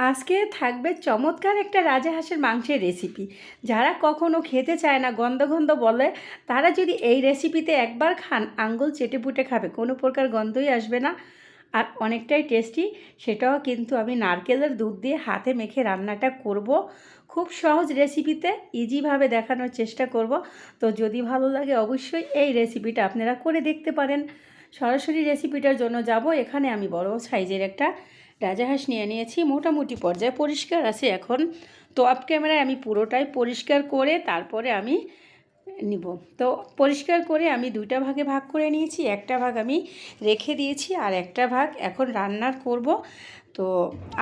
আজকে থাকবে চমৎকার একটা রাজাহাঁসের মাংসের রেসিপি যারা কখনো খেতে চায় না গন্ধ গন্ধ বলে, তারা যদি এই রেসিপিতে একবার খান, আঙ্গুল চেটে পুটে খাবে, কোনো প্রকার গন্ধই আসবে না। আর অনেকটাই টেস্টি সেটাও কিন্তু আমি নারকেলের দুধ দিয়ে হাতে মেখে রান্নাটা করব। খুব সহজ রেসিপিতে ইজিভাবে দেখানোর চেষ্টা করব। তো যদি ভালো লাগে, অবশ্যই এই রেসিপিটা আপনারা করে দেখতে পারেন। সরাসরি রেসিপিটার জন্য যাব, এখানে আমি বড় সাইজের একটা রাজাহাঁস নিয়ে নিয়েছি, মোটামুটি পর্যায়ে পরিষ্কার আছে এখন। তো আপ ক্যামেরায় আমি পুরোটাই পরিষ্কার করে তারপরে আমি নিব। তো পরিষ্কার করে আমি দুইটা ভাগে ভাগ করে নিয়েছি, একটা ভাগ আমি রেখে দিয়েছি আর একটা ভাগ এখন রান্নার করব। তো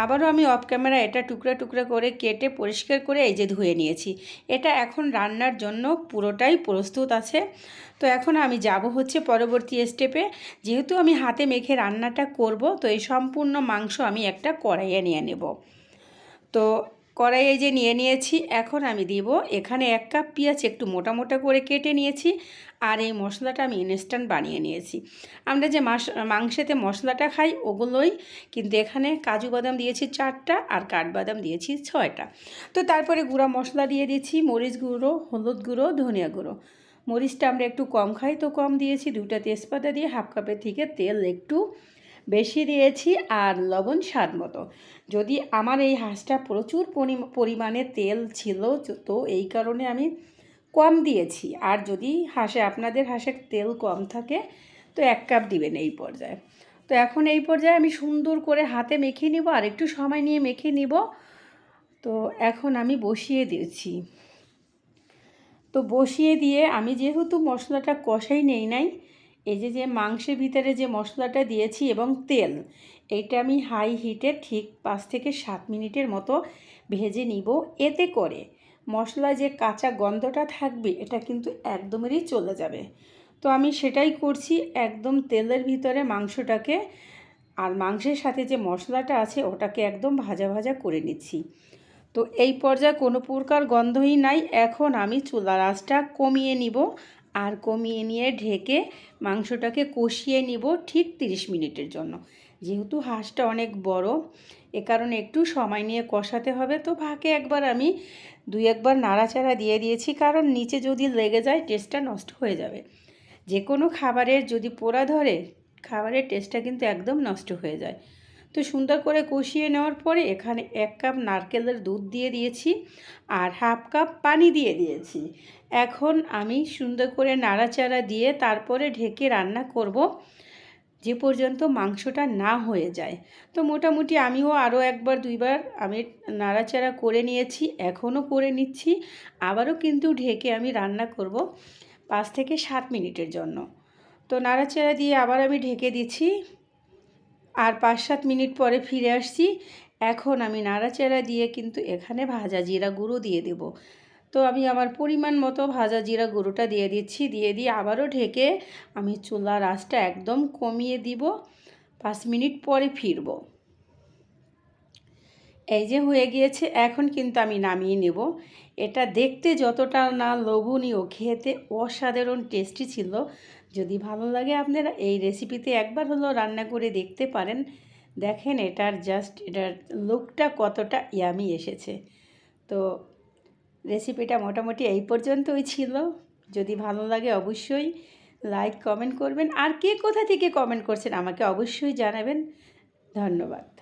আবারও আমি অফ ক্যামেরা এটা টুকরা টুকরা করে কেটে পরিষ্কার করে এই যে ধুয়ে নিয়েছি। এটা এখন রান্নার জন্য পুরোটাই প্রস্তুত আছে। তো এখন আমি যাব হচ্ছে পরবর্তী স্টেপে যেহেতু আমি হাতে মেখে রান্নাটা করব, তো এই সম্পূর্ণ মাংস আমি একটা কড়াইয়ে নিয়ে নেব। তো কড়াইয়ে যে নিয়ে নিয়েছি, এখন আমি দিব এখানে এক কাপ পেঁয়াজ একটু মোটা মোটা করে কেটে নিয়েছি আর এই মশলাটা আমি ইনস্ট্যান্ট বানিয়ে নিয়েছি। আমরা যে মাস, মাংসেতে মশলাটা খাই ওগুলোই কিন্তু এখানে কাজু বাদাম দিয়েছি চারটা আর কাঠবাদাম দিয়েছি ছয়টা। তো তারপরে গুঁড়া মশলা দিয়ে দিয়েছি মরিচ গুঁড়ো, হলুদ গুঁড়ো, ধনিয়া গুঁড়ো। মরিচটা আমরা একটু কম খাই তো কম দিয়েছি দুটা তেজপাতা দিয়ে হাফ কাপের থেকে তেল একটু বেশি দিয়েছি আর লবণ স্বাদ মতো। যদি আমার এই হাঁসটা প্রচুর পরিমাণে তেল ছিল তো এই কারণে আমি কম দিয়েছি। আর যদি হাঁসে, আপনাদের হাঁসের তেল কম থাকে, তো এক কাপ দিবেন এই পর্যায়ে। তো এখন এই পর্যায়ে আমি সুন্দর করে হাতে মেখে নিব আর একটু সময় নিয়ে মেখে নিব। তো এখন আমি বসিয়ে দিয়েছি। তো বসিয়ে দিয়ে আমি যেহেতু মশলাটা কষাই নেই নাই এই যে যে মাংসের ভিতরে যে মশলাটা দিয়েছি এবং তেল এইটা আমি হাই হিটে ঠিক পাঁচ থেকে সাত মিনিটের মতো ভেজে নিব। এতে করে মশলা যে কাঁচা গন্ধটা থাকবে, এটা কিন্তু একদমেরই চলে যাবে। তো আমি সেটাই করছি একদম তেলের ভিতরে মাংসটাকে, আর মাংসের সাথে যে মশলাটা আছে, ওটাকে একদম ভাজা ভাজা করে নিচ্ছি। তো এই পর্যায়ে কোনো প্রকার গন্ধই নাই। এখন আমি চুলার আঁচটা কমিয়ে নিব। আর কমিয়ে নিয়ে ঢেকে মাংসটাকে কষিয়ে নিব ঠিক 30 মিনিটের জন্য। যেহেতু হাঁসটা অনেক বড়, এ কারণে একটু সময় নিয়ে কষাতে হবে। তো ভাগে একবার আমি দুই একবার নাড়াচাড়া দিয়ে দিয়েছি, কারণ নিচে যদি লেগে যায় টেস্টটা নষ্ট হয়ে যাবে। যে কোনো খাবারের যদি পোড়া ধরে, খাবারের টেস্টটা কিন্তু একদম নষ্ট হয়ে যায়। তো সুন্দর করে কষিয়ে নেওয়ার পরে এখানে এক কাপ নারকেলের দুধ দিয়ে দিয়েছি আর হাফ কাপ পানি দিয়ে দিয়েছি। এখন আমি সুন্দর করে নাড়াচাড়া দিয়ে তারপরে ঢেকে রান্না করব যে পর্যন্ত মাংসটা না হয়ে যায়। তো মোটামুটি আমিও আরও একবার দুইবার আমি নাড়াচাড়া করে নিয়েছি, এখনও করে নিচ্ছি, আবারও কিন্তু ঢেকে আমি রান্না করব পাঁচ থেকে সাত মিনিটের জন্য। তো নাড়াচাড়া দিয়ে আবার আমি ঢেকে দিচ্ছি। আর পাঁচ সাত মিনিট পরে ফিরে আসছি। এখন আমি নাড়াচেড়া দিয়ে কিন্তু এখানে ভাজা জিরা গুঁড়ো দিয়ে দেব। তো আমি আমার পরিমাণ মতো ভাজা জিরা গুঁড়োটা দিয়ে দিচ্ছি। দিয়ে দিয়ে আবারও ঢেকে আমি চুলার আঁচটা একদম কমিয়ে দিব। পাঁচ মিনিট পরে ফিরব। এই যে হয়ে গিয়েছে, এখন কিন্তু আমি নামিয়ে নেব। এটা দেখতে যতটা না লোভনীয়, খেতে অসাধারণ টেস্টি ছিল। যদি ভালো লাগে আপনারা এই রেসিপিতে একবার হলো রান্না করে দেখতে পারেন। দেখেন এটার জাস্ট এটার লুকটা কতটা ইয়ামি এসেছে। তো রেসিপিটা মোটামুটি এই পর্যন্তই ছিল। যদি ভালো লাগে অবশ্যই লাইক কমেন্ট করবেন। আর কে কোথা থেকে কমেন্ট করছেন আমাকে অবশ্যই জানাবেন। ধন্যবাদ।